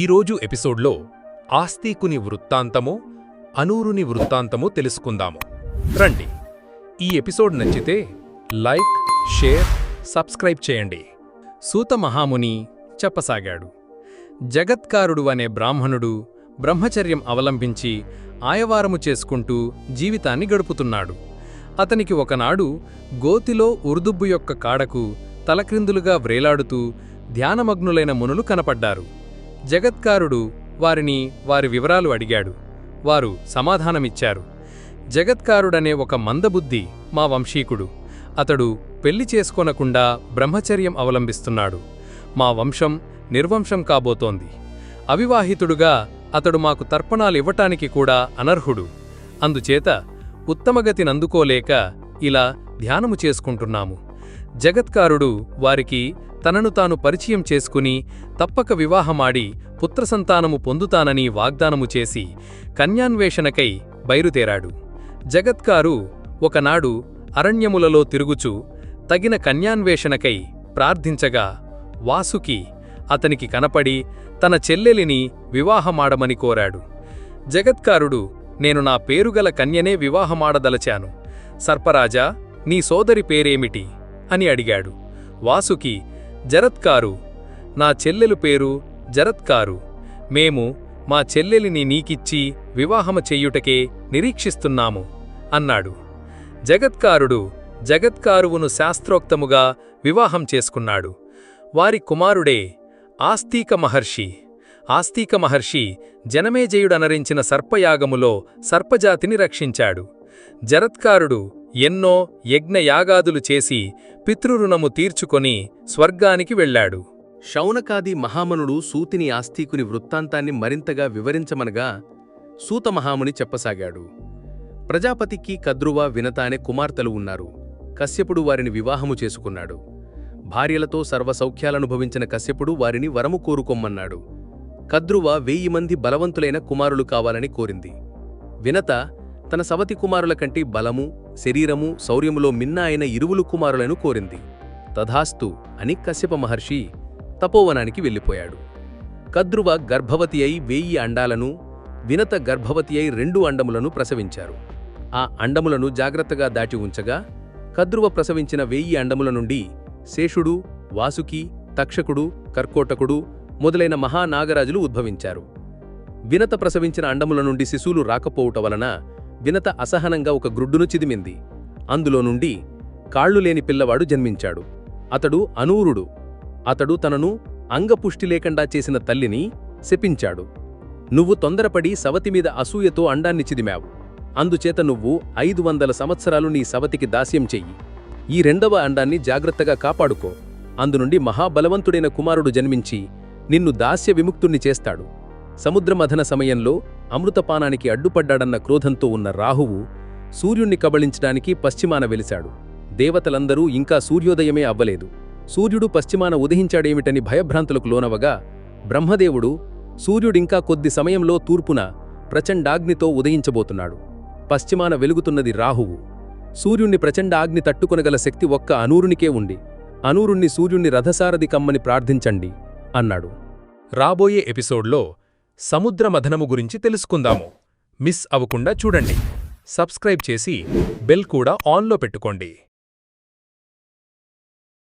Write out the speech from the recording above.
ఈరోజు ఎపిసోడ్లో ఆస్తికుని వృత్తాంతమో అనూరుని వృత్తాంతమో తెలుసుకుందాము. రండి. ఈ ఎపిసోడ్ నచ్చితే లైక్ షేర్ సబ్స్క్రైబ్ చేయండి. సూత మహాముని చెప్పసాగాడు. జగత్కారుడు అనే బ్రాహ్మణుడు బ్రహ్మచర్యం అవలంబించి ఆయవారము చేసుకుంటూ జీవితాన్ని గడుపుతున్నాడు. అతనికి ఒకనాడు గోతిలో ఉర్దుబ్బు యొక్క కాడకు తలక్రిందులుగా వ్రేలాడుతూ ధ్యానమగ్నులైన మునులు కనపడ్డారు. జగత్కారుడు వారిని వారి వివరాలు అడిగాడు. వారు సమాధానమిచ్చారు. జగత్కారుడనే ఒక మందబుద్ధి మా వంశీకుడు. అతడు పెళ్ళి చేసుకొనకుండా బ్రహ్మచర్యం అవలంబిస్తున్నాడు. మా వంశం నిర్వంశం కాబోతోంది. అవివాహితుడుగా అతడు మాకు తర్పణాలివ్వటానికి కూడా అనర్హుడు. అందుచేత ఉత్తమగతినందుకోలేక ఇలా ధ్యానము చేసుకుంటున్నాము. జగత్కారుడు వారికి తనను తాను పరిచయం చేసుకుని తప్పక వివాహమాడి పుత్రసంతానము పొందుతానని వాగ్దానము చేసి కన్యాన్వేషణకై బయలుదేరాడు. జగత్కారు ఒకనాడు అరణ్యములలో తిరుగుచు తగిన కన్యాన్వేషణకై ప్రార్థించగా వాసుకి అతనికి కనపడి తన చెల్లెలిని వివాహమాడమని కోరాడు. జగత్కారుడు నేను నా పేరుగల కన్యనే వివాహమాడదలచాను. సర్పరాజా నీ సోదరి పేరేమిటి? అని అడిగాడు. వాసుకి జరత్కారు. నా చెల్లెలు పేరు జరత్కారు. మేము మా చెల్లెలిని నీకిచ్చి వివాహము చెయ్యుటకే నిరీక్షిస్తున్నాము అన్నాడు. జగత్కారుడు జగత్కారువును శాస్త్రోక్తముగా వివాహం చేసుకున్నాడు. వారి కుమారుడే ఆస్తిక మహర్షి. ఆస్తిక మహర్షి జనమేజయుడనరించిన సర్పయాగములో సర్పజాతిని రక్షించాడు. జరత్కారుడు ఎన్నో యజ్ఞయాగాదులు చేసి పితృరుణము తీర్చుకొని స్వర్గానికి వెళ్ళాడు. శౌనకాది మహామనుడు సూతిని ఆస్తికుని వృత్తాంతాన్ని మరింతగా వివరించమనగా సూత మహాముని చెప్పసాగాడు. ప్రజాపతికి కద్రువ వినత అనే కుమార్తెలు ఉన్నారు. కశ్యపుడు వారిని వివాహము చేసుకున్నాడు. భార్యలతో సర్వసౌఖ్యాలనుభవించిన కశ్యపుడు వారిని వరము కోరుకొమ్మన్నాడు. కద్రువ వెయ్యి మంది బలవంతులైన కుమారులు కావాలని కోరింది. వినత తన సవతి కుమారుల కంటే బలము శరీరము శౌర్యములో మిన్న అయిన ఇరువులు కుమారులను కోరింది. తథాస్తు అని కశ్యప మహర్షి తపోవనానికి వెళ్ళిపోయాడు. కద్రువ గర్భవతి అయి వేయి అండాలను వినత గర్భవతి అయి రెండు అండములను ప్రసవించారు. ఆ అండములను జాగ్రత్తగా దాచి ఉంచగా కద్రువ ప్రసవించిన వేయి అండముల నుండి శేషుడు వాసుకి తక్షకుడు కర్కోటకుడు మొదలైన మహానాగరాజులు ఉద్భవించారు. వినత ప్రసవించిన అండముల నుండి శిశువులు రాకపోవుట వలన వినత అసహనంగా ఒక గ్రుడ్డును చిదిమింది. అందులో నుండి కాళ్ళు లేని పిల్లవాడు జన్మించాడు. అతడు అనూరుడు. అతడు తనను అంగపుష్టి లేకుండా చేసిన తల్లిని శపించాడు. నువ్వు తొందరపడి సవతి మీద అసూయతో అండాన్ని చిదిమావు. అందుచేత నువ్వు ఐదు వందల సంవత్సరాలు నీ సవతికి దాస్యం చెయ్యి. ఈ రెండవ అండాన్ని జాగ్రత్తగా కాపాడుకో. అందునుండి మహాబలవంతుడైన కుమారుడు జన్మించి నిన్ను దాస్య విముక్తుణ్ణి చేస్తాడు. సముద్రమథన సమయంలో అమృతపానానికి అడ్డుపడ్డాడన్న క్రోధంతో ఉన్న రాహువు సూర్యుణ్ణి కబళించడానికి పశ్చిమాన వెలిశాడు. దేవతలందరూ ఇంకా సూర్యోదయమే అవ్వలేదు. సూర్యుడు పశ్చిమాన ఉదయించాడేమిటని భయభ్రాంతులకు లోనవగా బ్రహ్మదేవుడు సూర్యుడింకా కొద్ది సమయంలో తూర్పున ప్రచండాగ్నితో ఉదయించబోతున్నాడు. పశ్చిమాన వెలుగుతున్నది రాహువు. సూర్యుణ్ణి ప్రచండ అగ్ని తట్టుకొనగల శక్తి ఒక్క అనూరునికే ఉంది అనూరుణ్ణి సూర్యుణ్ణి రథసారథి కమ్మని ప్రార్థించండి అన్నాడు. రాబోయే ఎపిసోడ్లో సముద్ర మథనము గురించి తెలుసుకుందాము. మిస్ అవ్వకుండా చూడండి. సబ్స్క్రైబ్ చేసి బెల్ కూడా ఆన్లో పెట్టుకోండి.